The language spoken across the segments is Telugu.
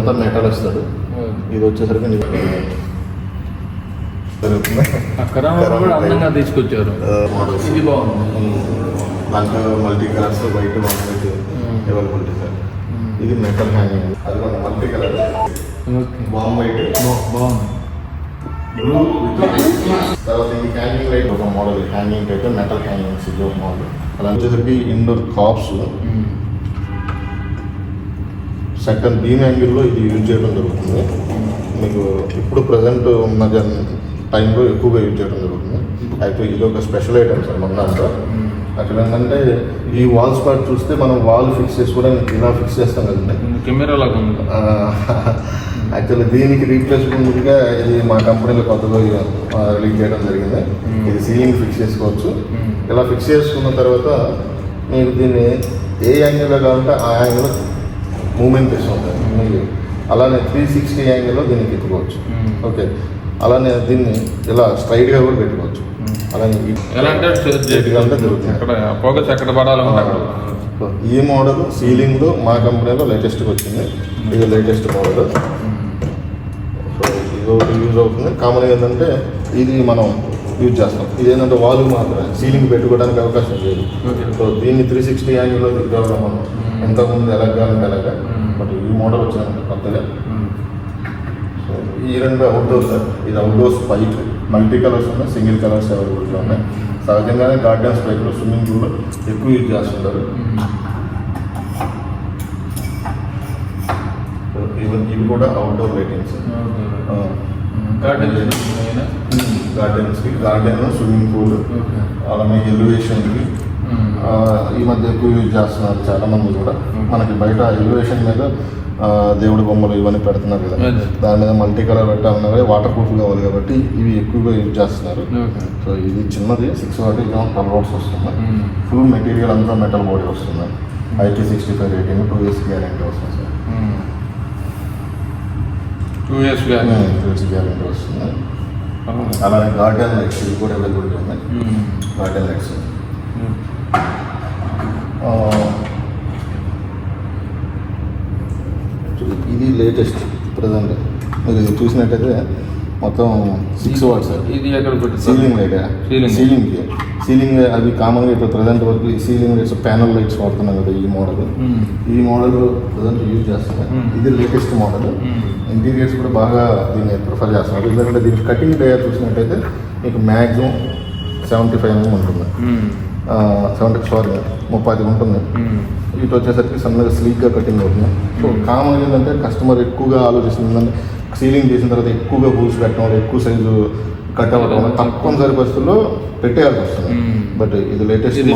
అంతా మెటల్ వస్తాడు ఇది వచ్చేసరికి అందంగా తీసుకొచ్చారు. ఇది బాగుంది. దాంట్లో multi colours white white availability sir. ఇది మెటల్ హ్యాంగింగ్ అది కూడా మల్టీ కలర్ బామ్ వైట్ బాగుంది. బ్లూ తర్వాత ఇది హ్యాంగింగ్ లైట్ ఒక మోడల్ హ్యాంగింగ్ అయితే మెటల్ హ్యాంగింగ్స్ ఇది ఒక మోడల్ అలా వచ్చేసరికి ఇండోర్ కాప్స్ సెకండ్ బీమ్ యాంగిల్లో ఇది యూజ్ చేయడం జరుగుతుంది. మీకు ఇప్పుడు ప్రజెంట్ ఉన్న జన్ టైంలో ఎక్కువగా యూజ్ చేయడం జరుగుతుంది. అయితే ఇది ఒక స్పెషల్ ఐటమ్ సార్ మన దాంట్లో. యాక్చువల్ ఏంటంటే ఈ వాల్ స్పాట్ చూస్తే మనం వాల్ ఫిక్స్ చేసుకోవడానికి ఇలా ఫిక్స్ చేస్తాం కదండి. కెమెరా లాగా ఉంది. యాక్చువల్లీ దీనికి రీప్లేస్మెంట్గా ఇది మా కంపెనీలో కొత్తగా రిలీజ్ చేయడం జరిగింది. ఇది సీలింగ్ ఫిక్స్ చేసుకోవచ్చు. ఇలా ఫిక్స్ చేసుకున్న తర్వాత మీరు దీన్ని ఏ యాంగిల్లో కావాలంటే ఆ యాంగిల్లో మూమెంట్ ఉంటుంది. మీరు అలానే త్రీ సిక్స్టీ యాంగిల్లో దీన్ని తిప్పుకోవచ్చు Hmm. ఓకే. అలానే దీన్ని ఇలా స్ట్రైట్గా కూడా పెట్టుకోవచ్చు. అలానే ఈ- మోడల్ సీలింగ్ మా కంపెనీలో లేటెస్ట్గా వచ్చింది. ఇది లేటెస్ట్ మోడల్. సో ఇది యూజ్ అవుతుంది. కామన్ ఏంటంటే ఇది మనం యూజ్ చేస్తాం. ఇది ఏంటంటే వాల్ మాత్రమే. సీలింగ్ పెట్టుకోవడానికి అవకాశం లేదు. సో దీన్ని త్రీ సిక్స్టీ యాంగిల్లో తిరగడం మనం ఎంతకుముందు ఎలా కావాలంటే ఎలాగా బట్ ఈ మోడల్ వచ్చిందండి కొత్తగా. సో ఈ రెండు అవుట్డోర్ సార్. ఇది అవుట్డోర్స్ బైక్ మల్టీ కలర్స్ ఉన్నాయి సింగిల్ కలర్స్ అవైలబుల్గా ఉన్నాయి. సహజంగానే గార్డెన్స్ బైక్లో స్విమ్మింగ్ పూల్లో ఎక్కువ యూజ్ చేస్తుంటారు. సో ఇవి కూడా అవుట్డోర్ లైటింగ్స్ గార్డెన్ గార్డెన్స్కి గార్డెన్ స్విమ్మింగ్ పూల్ అలానే ఎలివేషన్కి ఈ మధ్య ఎక్కువ యూజ్ చేస్తున్నారు చాలా మంది కూడా మనకి బయట ఎలివేషన్ మీద దేవుడి బొమ్మలు ఇవన్నీ పెడుతున్నారు కదా. దాని మీద మల్టీ కలర్ పెట్టాలన్నారు వాటర్ ప్రూఫ్ కావాలి కాబట్టి ఇవి ఎక్కువగా యూజ్ చేస్తున్నారు. సో ఇది చిన్నది సిక్స్ వాటి ట్వెల్వ్ వాట్స్ వస్తుంది ఫుల్ మెటీరియల్ అంతా మెటల్ బాడీ వస్తుంది IP sixty five rating two years guarantee వస్తుంది sir. Two years two years guarantee వస్తుంది. అలానే గార్డెన్ లైట్స్ ఇవి కూడా అవైలబిలిటీ ఉన్నాయి. గార్డెన్ లైట్స్ ఇది లేటెస్ట్ ప్రజెంట్ మీరు ఇది చూసినట్టయితే మొత్తం సిక్స్ వాట్స్ ఇది ఎక్కడ సీలింగ్ లైట్. సీలింగ్కి సీలింగ్ అవి కామన్గా ఇప్పుడు ప్రజెంట్ వరకు ఈ సీలింగ్ లైట్స్ ప్యానల్ లైట్స్ వాడుతున్నాం కదా ఈ మోడల్ ఈ మోడల్ ప్రజెంట్ యూజ్ చేస్తున్నారు Hmm. ఇది లేటెస్ట్ మోడల్ ఇంటీరియర్స్ కూడా బాగా దీన్ని ప్రిఫర్ చేస్తున్నారు. ఎందుకంటే దీనికి కటింగ్ డయర్ చూసినట్టయితే మీకు మ్యాక్సిమం సెవెంటీ ఫైవ్ ఉంటుంది. సెవెంటీ సారీ ముప్పై ఉంటుంది. ఇటు వచ్చేసరికి సన్నగా స్లీక్గా కటింగ్ అవుతుంది. సో కామన్ ఏంటంటే కస్టమర్ ఎక్కువగా ఆలోచిస్తుంది. ఏంటంటే సీలింగ్ చేసిన తర్వాత ఎక్కువగా హూల్స్ పెట్టడం ఎక్కువ సైజు కట్ అవ్వడం తప్పనిసరి పరిస్థితుల్లో పెట్టేయాల్సి వస్తుంది. Hmm. బట్ ఇది లేటెస్ట్ ఇది.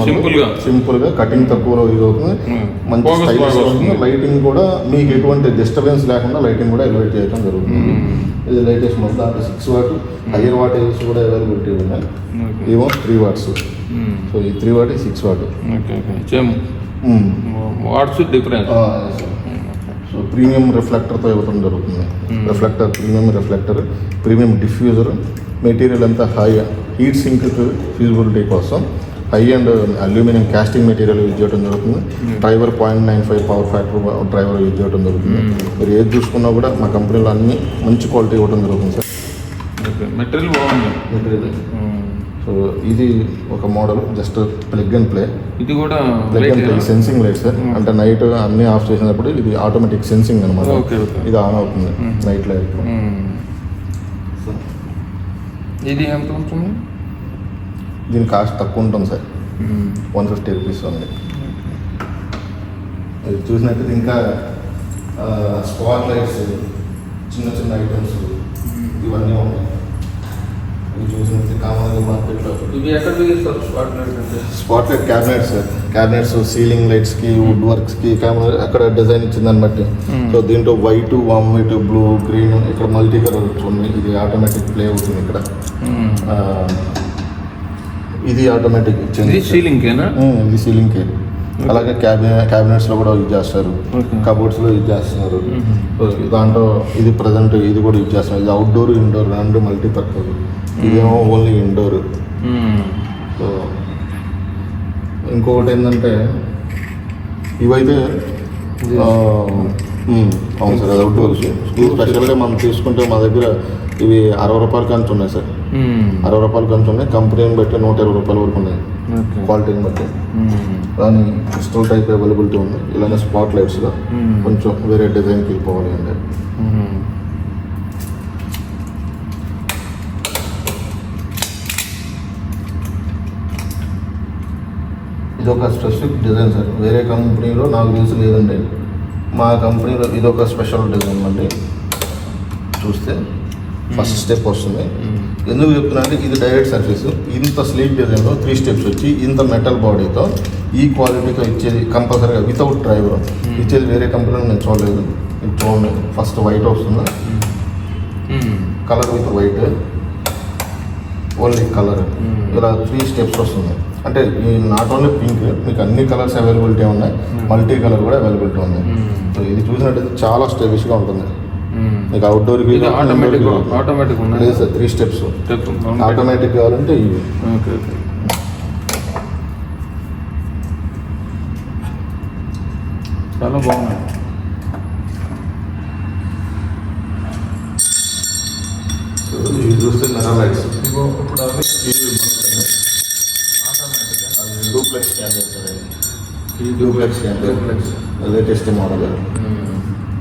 సింపుల్గా. కటింగ్ తక్కువలో యూజ్ అవుతుంది. Hmm. మంచి స్టైలిష్ అవుతుంది వస్తుంది. లైటింగ్ కూడా మీకు ఎటువంటి డిస్టర్బెన్స్ లేకుండా లైటింగ్ కూడా ఎలివేట్ చేయడం జరుగుతుంది. Hmm. ఇది లేటెస్ట్ మోడల్ దాంట్లో సిక్స్ వాట్ హైయర్ వాట్ కూడా అవైలబిలిటీ ఉన్నాయి. ఏమో త్రీ వాట్స్ సో ఈ three watt six watt okay okay same Hmm. What's difference so premium రిఫ్లెక్టర్తో ఇవ్వడం జరుగుతుంది. Hmm. Reflector premium reflector premium diffuser material అంతా హై హీట్ సింక్ ఫీజిబిలిటీ కోసం high and aluminium casting material use చేయడం జరుగుతుంది. Driver point nine five power factor driver use చేయడం జరుగుతుంది. మీరు ఏది చూసుకున్నా కూడా మా కంపెనీలో అన్ని మంచి క్వాలిటీ ఇవ్వడం జరుగుతుంది సార్ ఓకే మెటీరియల్ బాగుంది. Material Hmm. సో ఇది ఒక model just plug and play ఇది కూడా plug and play sensing light sir అంటే నైట్ అన్ని ఆఫ్ చేసినప్పుడు ఇది ఆటోమేటిక్ సెన్సింగ్ అనమాట. ఇది ఆన్ అవుతుంది నైట్ లైట్ Hmm. ఇది ఎంత ఉంటుంది? దీని కాస్ట్ తక్కువ ఉంటుంది sir Hmm. One fifty rupees ఉంది ఇది చూసినట్టయితే ఇంకా స్పాట్ లైట్స్ చిన్న చిన్న ఐటమ్స్ ఇవన్నీ ఉన్నాయి ఇవి చూసినట్టు కామన్గా మార్కెట్లో ఇవి ఎక్కడ బిగిస్తారు? స్పాట్ లైట్ అంటే? Spot light cabinets cabinets ceiling లైట్స్కి wood వర్క్స్కి కెమెరా అక్కడ డిజైన్ దాన్ని బట్టి. Hmm. సో దీంట్లో white warm white blue green ఇక్కడ మల్టీ కలర్ ఉంది ఇది ఆటోమేటిక్ ప్లే అవుతుంది ఇక్కడ. Hmm. ఆ, ఇది ఆటోమేటిక్ ఇది ఇచ్చింది సీలింగ్కేనా ఉమ్, ఇది సీలింగ్ కే అలాగే క్యాబినెట్ క్యాబినెట్స్లో కూడా యూజ్ చేస్తారు. కబోర్డ్స్లో యూజ్ చేస్తున్నారు. దాంట్లో ఇది ప్రజెంట్ ఇది కూడా యూజ్ చేస్తున్నారు. ఇది అవుట్డోర్ ఇండోర్ రెండు మల్టీపర్పస్ ఇదేమో ఓన్లీ ఇండోర్. సో ఇంకొకటి ఏంటంటే ఇవైతే. అవును సార్ అది అవుట్డోర్స్ స్పెషల్గా మనం తీసుకుంటే మా దగ్గర ఇవి అరవై రూపాయల కంచు ఉన్నాయి సార్. అరవై రూపాయల కంచు ఉన్నాయి. కంపెనీని బట్టి నూట ఇరవై రూపాయల వరకు ఉన్నాయి. క్వాలిటీని బట్టి మ్మ్. కానీ క్రిస్టల్ టైప్ అవైలబిలిటీ ఉంది. ఇలానే స్పాట్ లైట్స్లో మ్మ్. కొంచెం వేరే డిజైన్కి వెళ్ళిపోవాలి మ్మ్. ఇది ఒక స్పెసిఫిక్ డిజైన్ సార్. వేరే కంపెనీలో నాకు తెలిసి లేదండి. మా కంపెనీలో ఇది ఒక స్పెషల్ డిజైన్ అండి. చూస్తే ఫస్ట్ స్టెప్ వస్తుంది. ఎందుకు చెప్తున్నా అంటే ఇది డైరెక్ట్ సర్ఫేస్ ఇంత స్లీప్ డిజైన్లో త్రీ స్టెప్స్ వచ్చి ఇంత మెటల్ బాడీతో ఈ క్వాలిటీతో ఇచ్చేది కంపల్సరీగా వితౌట్ డ్రైవర్ ఇచ్చేది వేరే కంపెనీలో నేను చూడలేదు ఇది చూడండి ఫస్ట్ వైట్ వస్తుంది. Colour with white only colour Hmm. ఇలా త్రీ స్టెప్స్ వస్తుంది అంటే ఈ నాట్ ఓన్లీ పింక్ మీకు అన్ని కలర్స్ అవైలబిలిటీ ఉన్నాయి Hmm. మల్టీ కలర్ కూడా అవైలబిలిటీ ఉంది Hmm. సో ఇది చూసినట్టయితే చాలా స్టైలిష్గా ఉంటుంది. మీకు అవుట్డోర్కి ఇది ఆటోమేటిక్ ఆటోమేటిక్ లేదు sir three steps step automatic కావాలంటే ఇవి ఓకే ఓకే చాలా బాగున్నాయి. ఇవి చూస్తే ఇప్పుడు అవి డూప్లెక్స్ క్యామెరా ఈ డూప్లెక్స్ క్యామెరా. Latest model.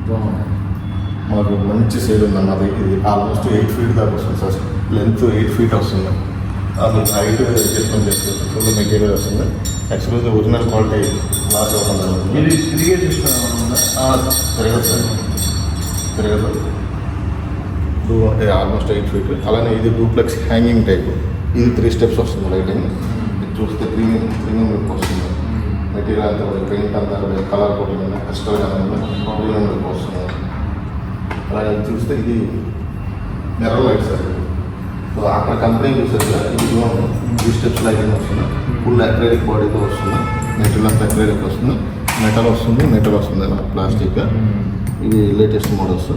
బాగున్నాయి. మాకు మంచి సేల్ ఉంది అన్నది ఇది ఆల్మోస్ట్ ఎయిట్ ఫీట్ దాకా వస్తుంది సార్. లెంత్ ఎయిట్ ఫీట్ వస్తుంది. అది హైట్ అడ్జస్ట్మెంట్ చేసుకోవచ్చు ఫుల్ మెటీరియల్ వస్తుంది. యాక్చువల్గా ఒరిజినల్ క్వాలిటీ లాస్ అవ్వకుండా ఇది తిరిగే తిరగదు సార్. తిరగదు. టూ ఆల్మోస్ట్ ఎయిట్ ఫీట్ అలానే ఇది డూప్లెక్స్ హ్యాంగింగ్ టైప్ ఇది త్రీ స్టెప్స్ వస్తుంది లైటింగ్ ఇది చూస్తే ప్రీమియం ప్రీమియం లుక్ వస్తుంది. మెటీరియల్ అంతా కూడా పెయింట్ అంతా కూడా colour coating crystal premium look వస్తుంది. అలాగే చూస్తే ఇది మిర్రర్ లైట్ సార్. సో అక్కడ కంపెనీ చూసారు కదా ఇది చూడండి త్రీ స్టెప్స్ లైటింగ్ వస్తుంది. ఫుల్ అక్రైలిక్ బాడీతో వస్తుంది. మెటీరియల్ అంతా అక్రైలిక్ వస్తుంది. మెటల్ వస్తుంది మెటల్ వస్తుంది ప్లాస్టిక్ ఇది latest models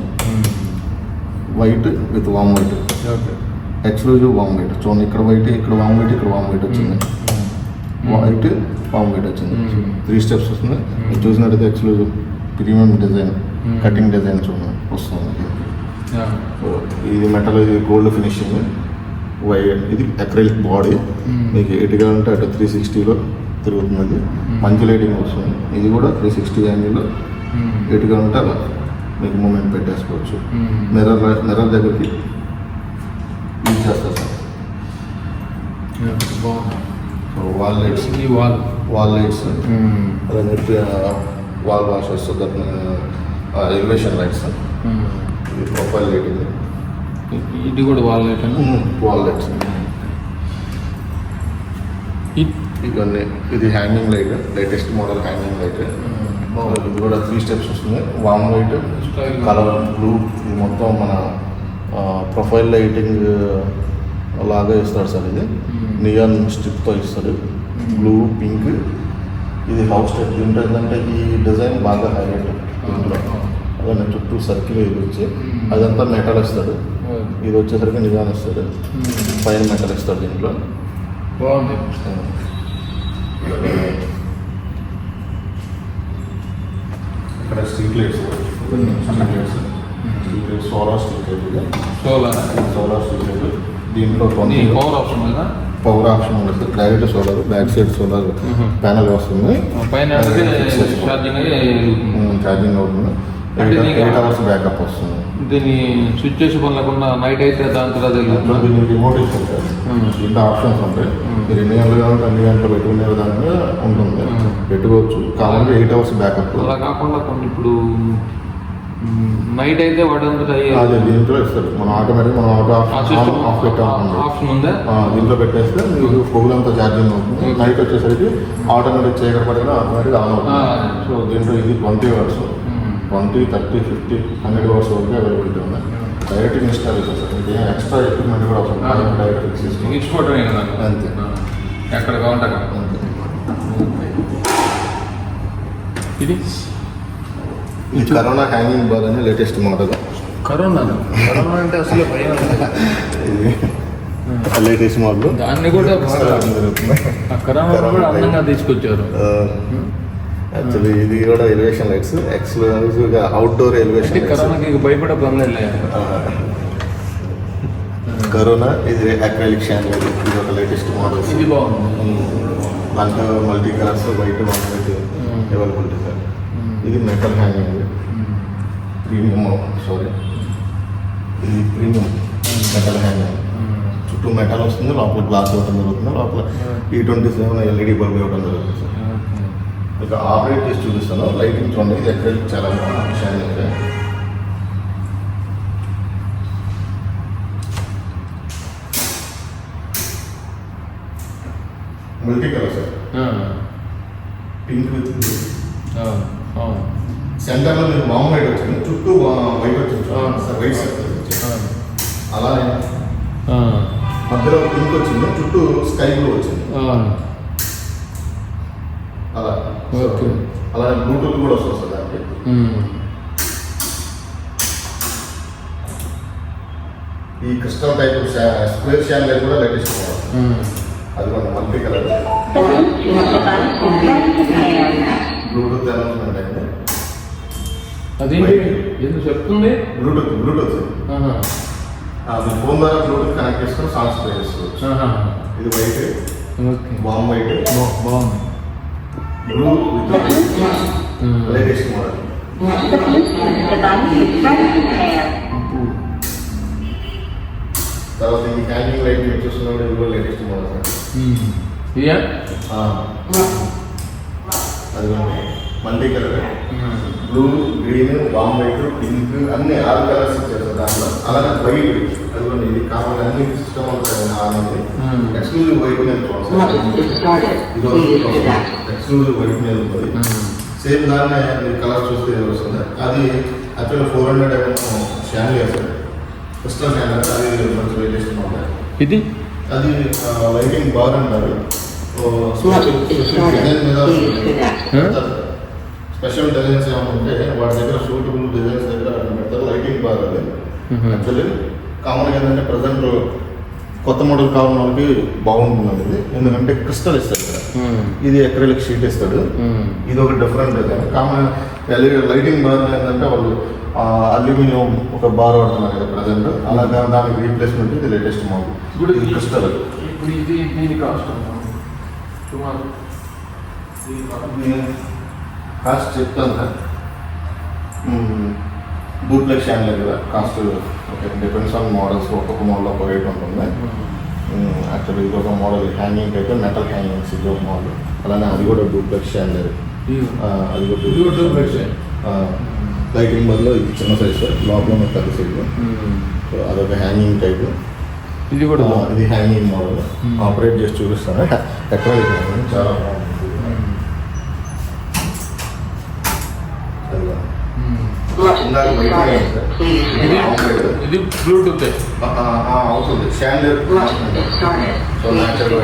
white with warm white exclusive warm white చూడండి ఇక్కడ వైట్ ఇక్కడ వామ్ వైట్ ఇక్కడ వామ్ వైట్ వచ్చింది. వైట్ వామ్ వైట్ వచ్చింది. Hmm. త్రీ స్టెప్స్ వస్తుంది. ఇది చూసినట్టయితే exclusive premium design Hmm. Cutting design చూడండి. వస్తుంది. ఇది మెటల్ ఇది గోల్డ్ ఫినిషింగ్ వైట్ ఇది అక్రైలిక్ బాడీ Hmm. మీకు ఎటు కావాలంటే అటు త్రీ సిక్స్టీలో తిరుగుతుంది. మంచి లైటింగ్ వస్తుంది. ఇది కూడా త్రీ సిక్స్టీ యాంగిల్లో Hmm. ఎటు కావాలంటే అలా మీకు మూమెంట్ పెట్టేసుకోవచ్చు. Hmm. మిర్రర్ మిర్రర్ దగ్గరికి యూజ్ చేస్తారు sir. So wall lights wall wall lights Hmm. అలాగే wall washers elevation lights Hmm. ఇది ప్రొఫైల్ లైటింగ్ ఇది కూడా వాల్ లైట్ వాల్ లైట్స్ ఇవన్నీ ఇది hanging light latest model hanging light ఇది కూడా త్రీ స్టెప్స్ వస్తుంది. వామ్ లైట్. కలర్ బ్లూ ఇది మొత్తం మన ప్రొఫైల్ లైటింగ్ లాగా ఇస్తాడు సార్ ఇది. నియాన్ స్ట్రిప్తో ఇస్తాడు బ్లూ పింక్ ఇది హౌస్ టైప్ దీంట్లో ఏంటంటే ఈ డిజైన్ బాగా హైలైట్ దీంట్లో అలానే చుట్టూ సర్కిల్ ఇది వచ్చి Hmm. అదంతా మెటల్ ఇస్తాడు ఇది వచ్చేసరికి నిజాన్ ఇస్తాడు పైన మెటల్ ఇస్తాడు దీంట్లో. బాగుంది. ఇక్కడ street lights street lights. Street lights solar street light ఇది సోలార్ సోలార్ స్ట్రీట్ లైట్. దీంట్లో పవర్ ఆప్షన్ కదా? పవర్ ఆప్షన్ ఉంటుంది direct solar back side solar. Panel వస్తుంది. పైన ఛార్జింగ్ ఛార్జింగ్ అవుతుంది. ఎయిట్ అవర్స్ బ్యాకప్ వస్తుంది దీన్ని స్విచ్ చేసి పని లేకుండా నైట్ అయితే దాంట్లో దీన్ని రిమోట్ ఇస్తుంది సార్ Mhm. దీంట్లో ఆప్షన్స్ ఉంటాయి Mhm. మీరు ఎన్ని గంటలు కావాలంటే అన్ని గంటలు పెట్టుకునే విధంగా ఉంటుంది Mhm. పెట్టుకోవచ్చు కావాలంటే ఎయిట్ అవర్స్ బ్యాకప్ అలా కాకుండా కొన్ని ఇప్పుడు నైట్ అయితే వాడంతా అదే దీంట్లో ఇస్తారు మనం ఆటోమేటిక్ మనం ఆటో ఆఫ్ పెట్టాము ఆప్షన్ ఉందా దీంట్లో పెట్టేస్తే మీకు పొగులంతా ఛార్జింగ్ అవుతుంది. నైట్ వచ్చేసరికి ఆటోమేటిక్ చీకటి పడిన ఆటోమేటిక్ ఆన్ అవుతుంది. సో దీంట్లో ఇది twenty hours Hmm. Twenty thirty fifty hundred hours వరకు అవైలబిలిటీ ఉంది డైరెక్ట్ ఇన్స్టాలేషన్ సార్ ఇది ఎక్స్ట్రా ఎక్విప్మెంట్ కూడా అవసరం. డైరెక్ట్ కదా. అంతే. ఎక్కడ కావాలంటే అంతే. ఇది? కరోనా హ్యాంగింగ్ బార్ అని లేటెస్ట్ మోడల్ కరోనా? కరోనా అంటే అసలు భయం. లేటెస్ట్ మోడల్ దాన్ని కూడా బాగా ఆ కరోనా కూడా అందంగా తీసుకొచ్చారు. యాక్చువల్లీ ఇది కూడా ఎలివేషన్ లైట్స్. ఎక్స్క్లూజివ్గా అవుట్డోర్ ఎలివేషన్ భయపడే కరోనా ఇది అక్రాలిక్ షాండల్ ఇది ఒక లేటెస్ట్ మోడల్ ఇది బాగుంది. దాంట్లో multi colours white one white availability sir. ఇది మెటల్ హ్యాంగింగ్ ప్రీమియం సారీ ఇది ప్రీమియం మెటల్ హ్యాంగింగ్ చుట్టూ మెటల్ వస్తుంది లోపల గ్లాస్ ఇవ్వడం జరుగుతుంది లోపల ఈ ట్వంటీ సెవెన్ ఎల్ఈడి బల్బ్ ఇవ్వడం జరుగుతుంది సార్. ఇక ఆపరేట్ చేసి చూపిస్తాను. లైటింగ్ చూడండి ఇది అక్రాలిక్ చాలా షాండింగ్ multi colour sir pink with blue సెంటర్లో మీకు వామ్ వైట్ వచ్చింది చుట్టూ వైట్ వచ్చింది. సార్ వైట్ సార్ అలానే మధ్యలో పింక్ వచ్చింది. చుట్టూ స్కై బ్లూ వచ్చింది. అలా. అలానే బ్లూటూత్ కూడా వస్తుంది సార్ దానికి. ఈ క్రిస్టల్ టైప్ స్క్వేర్ షాండ్లైట్ కూడా లేటెస్ట్ అది కూడా మల్టీ కలర్ బ్లూటూత్ అనౌన్స్మెంట్ అయింది అదేంటి? ఎందుకు చెప్తుంది? Bluetooth Bluetooth. మీ ఫోన్ ద్వారా బ్లూటూత్ కనెక్ట్ చేసుకొని సాంగ్స్ ప్లే చేసుకోవచ్చు. ఇది వైట్ బామ్ వైట్ బాగుంది లేటెస్ట్ మోడల్ తర్వాత ఈ హ్యాంగింగ్ లైట్ మీరు ఇది కూడా లేటెస్ట్ మోడల్ సార్ అది multi colour blue green warm white pink అన్ని ఆరు కలర్స్ ఇచ్చారు దాంట్లో. అలాగే వైట్ అది కూడా ఇది కామన్ అన్ని సిస్టమ్ ఉంటుంది ఆనంది Hmm. ఎక్స్క్లూజివ్ వైట్ మీద ఎక్స్క్లూజివ్ వైట్ మీద ఉంటుంది. సేమ్ దాన్నే మీరు కలర్ చూస్తే వస్తుంది అది actually four hundred MM chandelier sir. Crystal chandelier అది మంచి లేటెస్ట్ మోడల్ ఇది? అది లైటింగ్ బార్ అంటారు డిజైన్ మీద స్పెషల్ డిజైన్స్ ఏమైనా ఉంటే వాటి దగ్గర సూటబుల్ డిజైన్స్ దగ్గర అక్కడ పెడతారు లైటింగ్ బార్ అది యాక్చువల్లీ కామన్గా ఏంటంటే ప్రజెంట్ కొత్త మోడల్ కావాలని వాళ్ళకి బాగుంటుంది ఇది ఎందుకంటే క్రిస్టల్ ఇస్తాడు ఇక్కడ ఇది ఎక్రలిక్ షీట్ ఇస్తాడు. ఇది ఒక different design common LED lighting bar ఏంటంటే వాళ్ళు అల్యూమినియం ఒక బార్ వాడుతున్నారు కదా ప్రజెంట్ అలాగే దానికి రీప్లేస్మెంట్ ఇది లేటెస్ట్ మోడల్ ఇప్పుడు ఇది క్రిస్టల్ ఇప్పుడు ఇది దీని కాస్ట్ కాస్ట్ చెప్తాను సార్. బూట్ లెక్ షాండ్లర్ కదా cost okay. Depends on models. ఒక్కొక్క మోడల్ ఒక రేట్ ఉంటుంది. యాక్చువల్లీ ఇది ఒక మోడల్ హ్యాంగింగ్ అయితే మెటల్ హ్యాంగింగ్స్ ఇది ఒక మోడల్. అలానే అది కూడా డూప్లెక్స్ షాండ్లర్ అది. కూడా. ఏ? లైటింగ్ బదులు ఇది చిన్న సైజ్ లోపల ఉన్న పెద్ద సైజు సో అదొక హ్యాంగింగ్ టైప్. ఇది కూడా ఇది హ్యాంగింగ్ మోడల్. ఆపరేట్ చేసి చూపిస్తాను. ఎక్కడ చాలా బాగుంది అది కూడా. ఇందాక బయట ఉంది సార్. ఇది బ్లూటూత్ అవుతుంది సో న్యాచురల్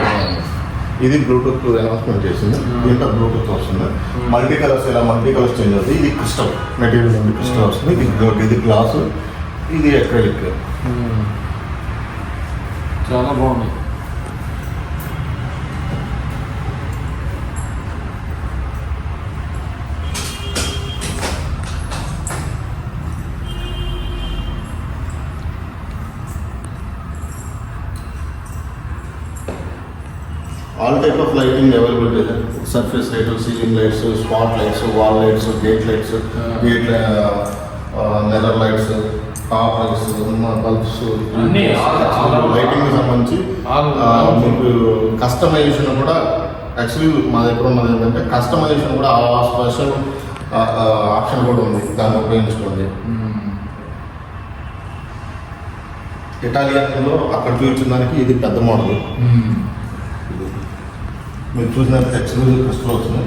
ఇది బ్లూటూత్ అనౌన్స్మెంట్ చేసింది. దీంట్లో బ్లూటూత్ వస్తుంది. మల్టీ కలర్స్ ఇలా మల్టీ కలర్స్ చేంజ్ అవుతుంది. ఇది క్రిస్టల్ మెటీరియల్ నుండి క్రిస్టల్ వస్తుంది. ఇది ఇది గ్లాస్ ఇది అక్రైలిక్ చాలా బాగుంది. All type of lighting availability surface light ceiling lights spot lights wall lights gate lights gate నెలర్ lights top lights bulbs lighting సంబంధించి ఆ, మీకు కస్టమైజేషన్ కూడా యాక్చువల్లీ మా దగ్గర ఉన్నది ఏంటంటే కస్టమైజేషన్ కూడా ఆ స్పెషల్ ఆప్షన్ కూడా ఉంది. దాన్ని ఉపయోగించుకోండి. ఇటాలియన్లో అక్కడ చూపించిన దానికి ఇది పెద్ద మోడల్ మీరు చూసినట్టు ఎక్స్క్లూజివ్ క్రిస్టల్ వస్తుంది